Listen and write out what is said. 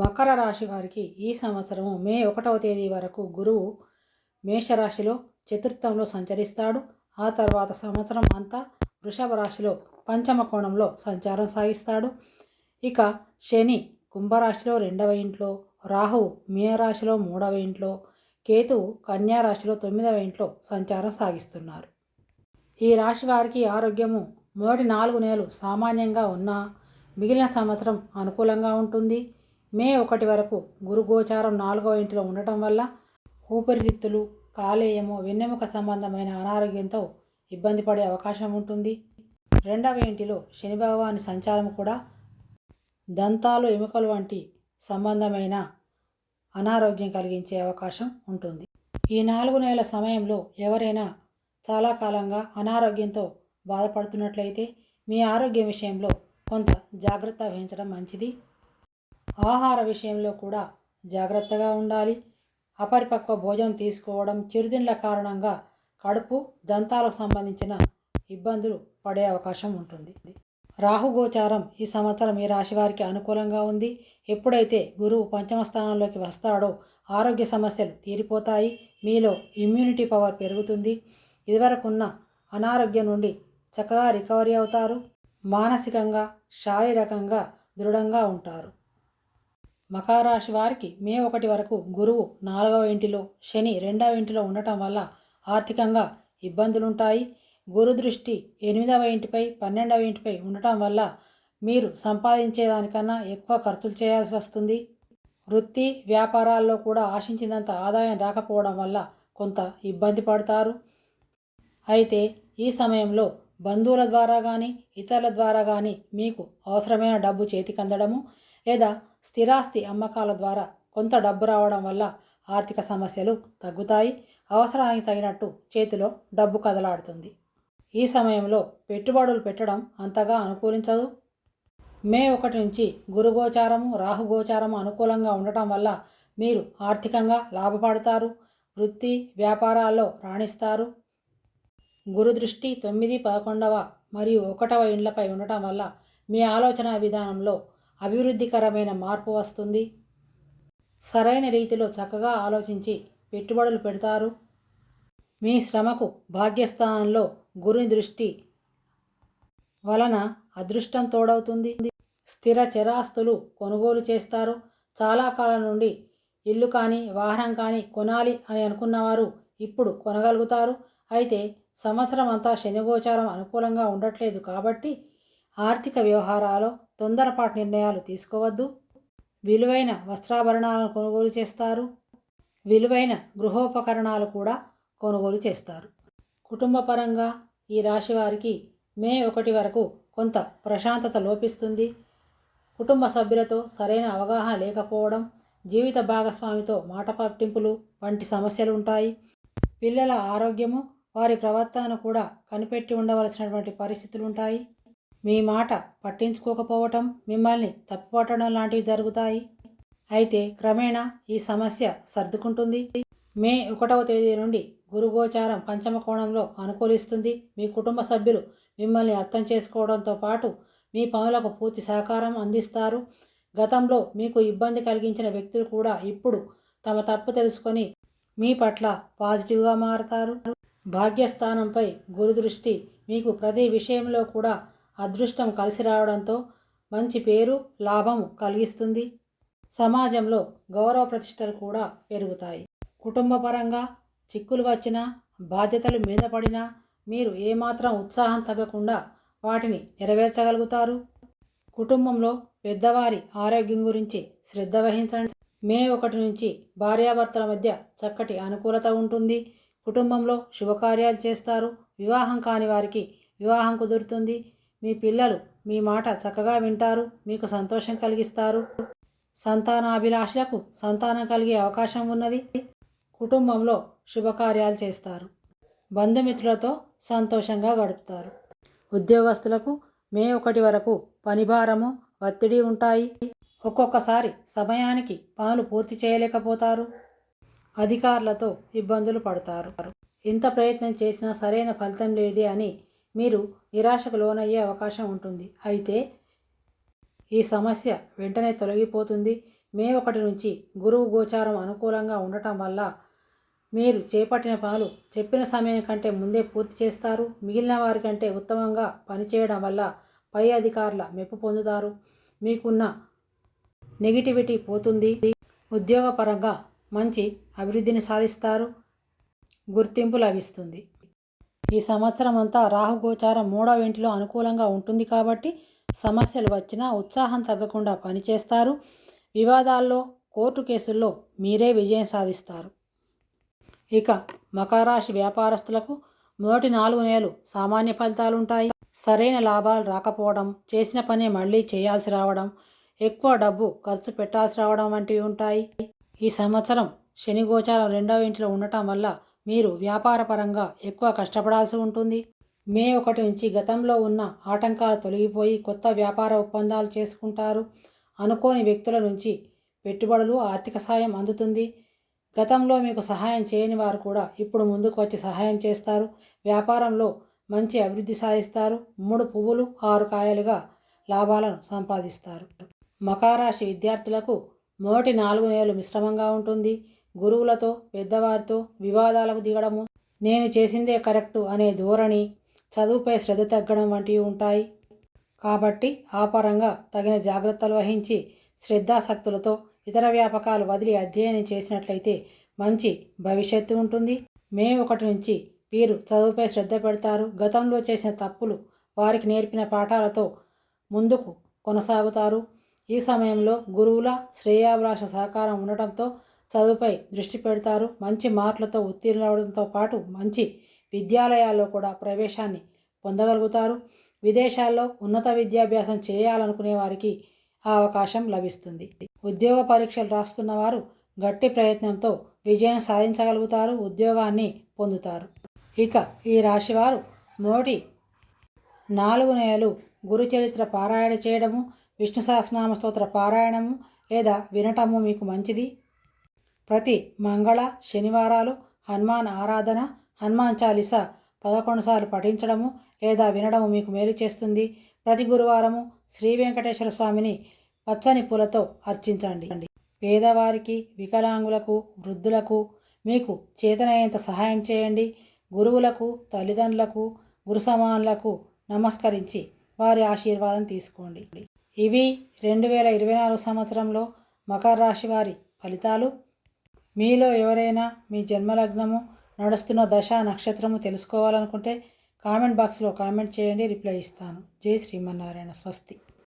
మకర రాశి వారికి ఈ సంవత్సరము మే ఒకటవ తేదీ వరకు గురువు మేషరాశిలో చతుర్థంలో సంచరిస్తాడు. ఆ తర్వాత సంవత్సరం అంతా వృషభ రాశిలో పంచమ కోణంలో సంచారం సాగిస్తాడు. ఇక శని కుంభరాశిలో రెండవ ఇంట్లో రాహువు మీనరాశిలో మూడవ ఇంట్లో కేతువు కన్యా రాశిలో తొమ్మిదవ ఇంట్లో సంచారం సాగిస్తున్నారు. ఈ రాశి వారికి ఆరోగ్యము మొదటి నాలుగు నెలలు సామాన్యంగా ఉన్నా మిగిలిన సంవత్సరం అనుకూలంగా ఉంటుంది. మే ఒకటి వరకు గురుగోచారం నాలుగవ ఇంటిలో ఉండటం వల్ల ఊపిరితిత్తులు కాలేయము వెన్నెముక సంబంధమైన అనారోగ్యంతో ఇబ్బంది పడే అవకాశం ఉంటుంది. రెండవ ఇంటిలో శని భగవాని సంచారం కూడా దంతాలు ఎముకలు వంటి సంబంధమైన అనారోగ్యం కలిగించే అవకాశం ఉంటుంది. ఈ నాలుగు నెలల సమయంలో ఎవరైనా చాలా కాలంగా అనారోగ్యంతో బాధపడుతున్నట్లయితే మీ ఆరోగ్యం విషయంలో కొంత జాగ్రత్త వహించడం మంచిది. ఆహార విషయంలో కూడా జాగ్రత్తగా ఉండాలి. అపరిపక్వ భోజనం తీసుకోవడం చిరుతిండ్ల కారణంగా కడుపు దంతాలకు సంబంధించిన ఇబ్బందులు పడే అవకాశం ఉంటుంది. రాహుగోచారం ఈ సంవత్సరం ఈ రాశి వారికి అనుకూలంగా ఉంది. ఎప్పుడైతే గురువు పంచమ స్థానంలోకి వస్తాడో ఆరోగ్య సమస్యలు తీరిపోతాయి. మీలో ఇమ్యూనిటీ పవర్ పెరుగుతుంది. ఇదివరకున్న అనారోగ్యం నుండి చక్కగా రికవరీ అవుతారు. మానసికంగా శారీరకంగా దృఢంగా ఉంటారు. మకారాశి వారికి మే ఒకటి వరకు గురువు నాలుగవ ఇంటిలో శని రెండవ ఇంటిలో ఉండటం వల్ల ఆర్థికంగా ఇబ్బందులుంటాయి. గురు దృష్టి ఎనిమిదవ ఇంటిపై పన్నెండవ ఇంటిపై ఉండటం వల్ల మీరు సంపాదించేదానికన్నా ఎక్కువ ఖర్చులు చేయాల్సి వస్తుంది. వృత్తి వ్యాపారాల్లో కూడా ఆశించినంత ఆదాయం రాకపోవడం వల్ల కొంత ఇబ్బంది పడతారు. అయితే ఈ సమయంలో బంధువుల ద్వారా కానీ ఇతరుల ద్వారా కానీ మీకు అవసరమైన డబ్బు చేతికందడము లేదా స్థిరాస్తి అమ్మకాల ద్వారా కొంత డబ్బు రావడం వల్ల ఆర్థిక సమస్యలు తగ్గుతాయి. అవసరానికి తగినట్టు చేతిలో డబ్బు కదలాడుతుంది. ఈ సమయంలో పెట్టుబడులు పెట్టడం అంతగా అనుకూలించదు. మే ఒకటి నుంచి గురుగోచారము రాహుగోచారము అనుకూలంగా ఉండటం వల్ల మీరు ఆర్థికంగా లాభపడతారు. వృత్తి వ్యాపారాల్లో రాణిస్తారు. గురు దృష్టి తొమ్మిది పదకొండవ మరియు ఒకటవ ఇండ్లపై ఉండటం వల్ల మీ ఆలోచన విధానంలో అభివృద్ధికరమైన మార్పు వస్తుంది. సరైన రీతిలో చక్కగా ఆలోచించి పెట్టుబడులు పెడతారు. మీ శ్రమకు భాగ్యస్థానంలో గురి దృష్టి వలన అదృష్టం తోడవుతుంది. స్థిర చరాస్తులు కొనుగోలు చేస్తారు. చాలా కాలం నుండి ఇల్లు కానీ వాహనం కానీ కొనాలి అని అనుకున్నవారు ఇప్పుడు కొనగలుగుతారు. అయితే సంవత్సరం అంతా శనిగోచారం అనుకూలంగా ఉండట్లేదు కాబట్టి ఆర్థిక వ్యవహారాలు తొందరపాటు నిర్ణయాలు తీసుకోవద్దు. విలువైన వస్త్రాభరణాలను కొనుగోలు చేస్తారు. విలువైన గృహోపకరణాలు కూడా కొనుగోలు చేస్తారు. కుటుంబపరంగా ఈ రాశి వారికి మే ఒకటి వరకు కొంత ప్రశాంతత లోపిస్తుంది. కుటుంబ సభ్యులతో సరైన అవగాహన లేకపోవడం జీవిత భాగస్వామితో మాట పట్టింపులు వంటి సమస్యలు ఉంటాయి. పిల్లల ఆరోగ్యము వారి ప్రవర్తనను కూడా కనిపెట్టి ఉండవలసినటువంటి పరిస్థితులు ఉంటాయి. మీ మాట పట్టించుకోకపోవటం మిమ్మల్ని తప్పుపట్టడం లాంటివి జరుగుతాయి. అయితే క్రమేణా ఈ సమస్య సర్దుకుంటుంది. మే ఒకటవ తేదీ నుండి గురుగోచారం పంచమ కోణంలో అనుకూలిస్తుంది. మీ కుటుంబ సభ్యులు మిమ్మల్ని అర్థం చేసుకోవడంతో పాటు మీ పనులకు పూర్తి సహకారం అందిస్తారు. గతంలో మీకు ఇబ్బంది కలిగించిన వ్యక్తులు కూడా ఇప్పుడు తమ తప్పు తెలుసుకొని మీ పట్ల పాజిటివ్గా మారతారు. భాగ్యస్థానంపై గురు దృష్టి మీకు ప్రతి విషయంలో కూడా అదృష్టం కలిసి రావడంతో మంచి పేరు లాభం కలిగిస్తుంది. సమాజంలో గౌరవ ప్రతిష్టలు కూడా పెరుగుతాయి. కుటుంబపరంగా చిక్కులు వచ్చినా బాధ్యతలు మీద పడినా మీరు ఏమాత్రం ఉత్సాహం తగ్గకుండా వాటిని నెరవేర్చగలుగుతారు. కుటుంబంలో పెద్దవారి ఆరోగ్యం గురించి శ్రద్ధ వహించండి. మే ఒకటి నుంచి భార్యాభర్తల మధ్య చక్కటి అనుకూలత ఉంటుంది. కుటుంబంలో శుభకార్యాలు చేస్తారు. వివాహం కాని వారికి వివాహం కుదురుతుంది. మీ పిల్లలు మీ మాట చక్కగా వింటారు మీకు సంతోషం కలిగిస్తారు. సంతానాభిలాషులకు సంతానం కలిగే అవకాశం ఉన్నది. కుటుంబంలో శుభకార్యాలు చేస్తారు. బంధుమిత్రులతో సంతోషంగా గడుపుతారు. ఉద్యోగస్తులకు మే ఒకటి వరకు పనిభారము ఒత్తిడి ఉంటాయి. ఒక్కొక్కసారి సమయానికి పనులు పూర్తి చేయలేకపోతారు. అధికారులతో ఇబ్బందులు పడతారు. ఎంత ప్రయత్నం చేసినా సరైన ఫలితం లేదే అని మీరు నిరాశకు లోనయ్యే అవకాశం ఉంటుంది. అయితే ఈ సమస్య వెంటనే తొలగిపోతుంది. మే ఒకటి నుంచి గురువు గోచారం అనుకూలంగా ఉండటం వల్ల మీరు చేపట్టిన పనులు చెప్పిన సమయం కంటే ముందే పూర్తి చేస్తారు. మిగిలిన వారికంటే ఉత్తమంగా పనిచేయడం వల్ల పై అధికారుల మెప్పు పొందుతారు. మీకున్న నెగిటివిటీ పోతుంది. ఉద్యోగపరంగా మంచి అభివృద్ధిని సాధిస్తారు. గుర్తింపు లభిస్తుంది. ఈ సంవత్సరం అంతా రాహుగోచారం మూడవ ఇంటిలో అనుకూలంగా ఉంటుంది కాబట్టి సమస్యలు వచ్చినా ఉత్సాహం తగ్గకుండా పనిచేస్తారు. వివాదాల్లో కోర్టు కేసుల్లో మీరే విజయం సాధిస్తారు. ఇక మకరాశి వ్యాపారస్తులకు మొదటి నాలుగు నెలలు సామాన్య ఫలితాలు ఉంటాయి సరైన లాభాలు రాకపోవడం చేసిన పని మళ్ళీ చేయాల్సి రావడం ఎక్కువ డబ్బు ఖర్చు పెట్టాల్సి రావడం వంటివి ఉంటాయి. ఈ సంవత్సరం శని గోచారం రెండవ ఇంటిలో ఉండటం వల్ల మీరు వ్యాపారపరంగా ఎక్కువ కష్టపడాల్సి ఉంటుంది. మే ఒకటి నుంచి గతంలో ఉన్న ఆటంకాలు తొలగిపోయి కొత్త వ్యాపార ఒప్పందాలు చేసుకుంటారు అనుకోని వ్యక్తుల నుంచి పెట్టుబడులు ఆర్థిక సాయం అందుతుంది. గతంలో మీకు సహాయం చేయని వారు కూడా ఇప్పుడు ముందుకు వచ్చి సహాయం చేస్తారు. వ్యాపారంలో మంచి అభివృద్ధి సాధిస్తారు. మూడు పువ్వులు ఆరు కాయలుగా లాభాలను సంపాదిస్తారు. మకారాశి విద్యార్థులకు మొదటి నాలుగు నెలలు మిశ్రమంగా ఉంటుంది. గురువులతో పెద్దవారితో వివాదాలకు దిగడము నేను చేసిందే కరెక్టు అనే ధోరణి చదువుపై శ్రద్ధ తగ్గడం వంటివి ఉంటాయి. కాబట్టి ఆ పరంగా తగిన జాగ్రత్తలు వహించి శ్రద్ధాసక్తులతో ఇతర వ్యాపకాలు వదిలి అధ్యయనం చేసినట్లయితే మంచి భవిష్యత్తు ఉంటుంది. మే ఒకటి నుంచి వీరు చదువుపై శ్రద్ధ పెడతారు. గతంలో చేసిన తప్పులు వారికి నేర్పిన పాఠాలతో ముందుకు కొనసాగుతారు. ఈ సమయంలో గురువుల శ్రేయాభిలాష సహకారం ఉండటంతో చదువుపై దృష్టి పెడతారు. మంచి మార్కులతో ఉత్తీర్ణులవడంతో పాటు మంచి విద్యాలయాల్లో కూడా ప్రవేశాన్ని పొందగలుగుతారు. విదేశాల్లో ఉన్నత విద్యాభ్యాసం చేయాలనుకునే వారికి ఆ అవకాశం లభిస్తుంది. ఉద్యోగ పరీక్షలు రాస్తున్న వారు గట్టి ప్రయత్నంతో విజయం సాధించగలుగుతారు. ఉద్యోగాన్ని పొందుతారు. ఇక ఈ రాశివారు మోటి నాలుగు నెలలు గురుచరిత్ర పారాయణ చేయడము విష్ణు సహస్రనామ స్తోత్ర పారాయణము లేదా వినటము మీకు మంచిది? ప్రతి మంగళ శనివారాలు హనుమాన్ ఆరాధన హనుమాన్ చాలీస పదకొండు సార్లు పఠించడము లేదా వినడము మీకు మేలు చేస్తుంది. ప్రతి గురువారము శ్రీ వెంకటేశ్వర స్వామిని పచ్చని పూలతో అర్చించండి. పేదవారికి వికలాంగులకు వృద్ధులకు మీకు చేతనయ్యేంత సహాయం చేయండి. గురువులకు తల్లిదండ్రులకు గురు సమానులకు నమస్కరించి వారి ఆశీర్వాదం తీసుకోండి. ఇవి రెండు వేల ఇరవై నాలుగు సంవత్సరంలో మకర రాశి వారి ఫలితాలు. మీలో ఎవరైనా మీ జన్మలగ్నము నడుస్తున్న దశ నక్షత్రము తెలుసుకోవాలనుకుంటే కామెంట్ బాక్స్లో కామెంట్ చేయండి రిప్లై ఇస్తాను. జై శ్రీమన్నారాయణ స్వస్తి.